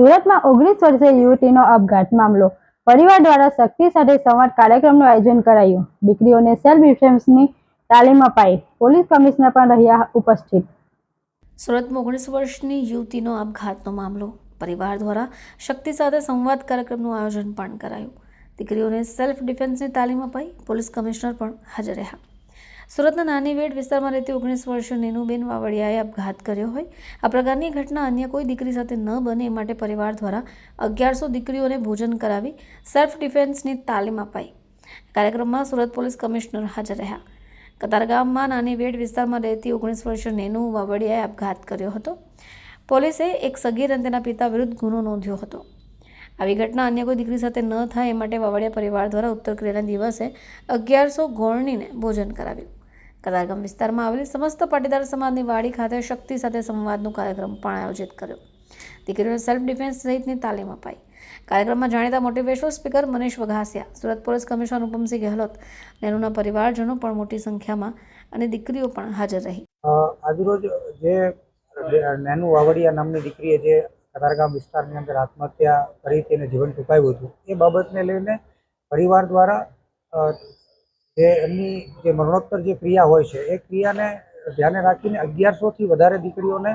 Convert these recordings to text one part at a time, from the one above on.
સુરતમાં ઓગણીસ વર્ષે યુવતીનો અપઘાત મામલો. પરિવાર દ્વારા શક્તિ સાથે સંવાદ કાર્યક્રમનું આયોજન કરાયું. દીકરીઓને સેલ્ફ ડિફેન્સની તાલીમ અપાઈ. પોલીસ કમિશનર પણ રહ્યા ઉપસ્થિત. સુરતમાં ઓગણીસ વર્ષની યુવતીનો આપઘાતનો મામલો. પરિવાર દ્વારા શક્તિ સાથે સંવાદ કાર્યક્રમનું આયોજન પણ કરાયું. દીકરીઓને સેલ્ફ ડિફેન્સની તાલીમ અપાઈ. પોલીસ કમિશનર પણ હાજર રહ્યા. સુરતના નાની વેડ વિસ્તારમાં રહેતી ઓગણીસ વર્ષીય નીનુબેન વાવડિયાએ આપઘાત કર્યો હોય. આ પ્રકારની ઘટના અન્ય કોઈ દીકરી સાથે ન બને એ માટે પરિવાર દ્વારા અગિયારસો દીકરીઓને ભોજન કરાવી સેલ્ફ ડિફેન્સની તાલીમ અપાઈ. કાર્યક્રમમાં સુરત પોલીસ કમિશનર હાજર રહ્યા. કતારગામમાં નાની વેડ વિસ્તારમાં રહેતી ઓગણીસ વર્ષીય નેનુ વાવડિયાએ આપઘાત કર્યો હતો. પોલીસે એક સગીર અને તેના પિતા વિરુદ્ધ ગુનો નોંધ્યો હતો. આવી ઘટના અન્ય કોઈ દીકરી સાથે ન થાય એ માટે વાવડિયા પરિવાર દ્વારા ઉત્તર ક્રિયાના દિવસે અગિયારસો ગોળણીને ભોજન કરાવ્યું. કતારગામ વિસ્તારમાં આવેલી સમસ્ત પાટીદાર સમાજની વાડી ખાતે શક્તિ સાથે સંવાદનો કાર્યક્રમ પણ આયોજિત કર્યો. દીકરીઓને સેલ્ફ ડિફેન્સ સહિતની તાલીમ અપાઈ. કાર્યક્રમમાં જાણીતા motivational speaker Manish Vaghasiya, Surat police commissioner Anupamsinh Gehlot નેહરુના પરિવારજનો પણ મોટી સંખ્યામાં અને દીકરીઓ પણ હાજર રહી. આજરોજ જે નેનુ વાવડિયા નામની દીકરીએ જે કતારગામ વિસ્તારની અંદર આત્મહત્યા કરી તેને જીવન ટૂંકાવ્યું હતું, એ બાબતને લઈને પરિવાર દ્વારા જે એમની જે મરણોત્તર જે ક્રિયા હોય છે, એ ક્રિયાને ધ્યાને રાખીને અગિયારસોથી વધારે દીકરીઓને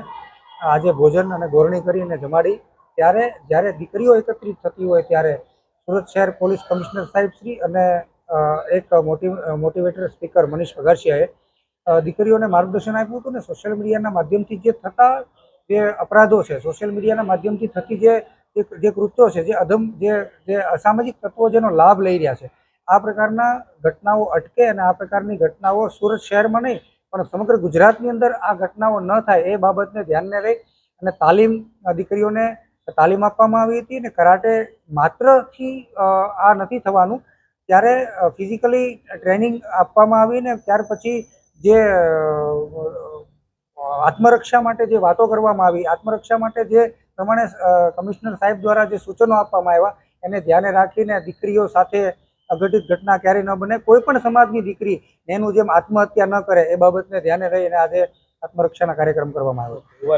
આજે ભોજન અને ગોરણી કરીને જમાડી. ત્યારે જ્યારે દીકરીઓ એકત્રિત થતી હોય ત્યારે સુરત શહેર પોલીસ કમિશનર સાહેબ શ્રી અને એક મોટી, મોટિવેટર સ્પીકર મનીષ વઘાસિયાએ દીકરીઓને માર્ગદર્શન આપ્યું હતું ને સોશિયલ મીડિયાના માધ્યમથી જે થતા જે અપરાધો છે, સોશિયલ મીડિયાના માધ્યમથી થતી જે- જે કૃત્યો છે, જે અધમ, જે જે અસામાજિક તત્વો જેનો લાભ લઈ રહ્યા છે આ પ્રકારના ઘટનાઓ અટકે અને આ પ્રકારની ઘટનાઓ સુરત શહેરમાં નહીં, પણ સમગ્ર ગુજરાતની અંદર આ ઘટનાઓ ન થાય એ બાબતને ધ્યાનને લઈ અને તાલીમ દીકરીઓને તાલીમ આપવામાં આવી હતી અને કરાટે માત્રથી આ નથી થવાનું. ત્યારે ફિઝિકલી ટ્રેનિંગ આપવામાં આવી ને ત્યાર પછી જે આત્મરક્ષા માટે જે વાતો કરવામાં આવી, આત્મરક્ષા માટે જે પ્રમાણે કમિશનર સાહેબ દ્વારા જે સૂચનો આપવામાં આવ્યા, એને ધ્યાને રાખીને દીકરીઓ સાથે અઘટિત ઘટના ક્યારેય ન બને. કોઈ પણ સમાજની દીકરી એનું જેમ આત્મહત્યા ન કરે, એ બાબતને ધ્યાને રહીને આજે આત્મરક્ષાના કાર્યક્રમ કરવામાં આવ્યો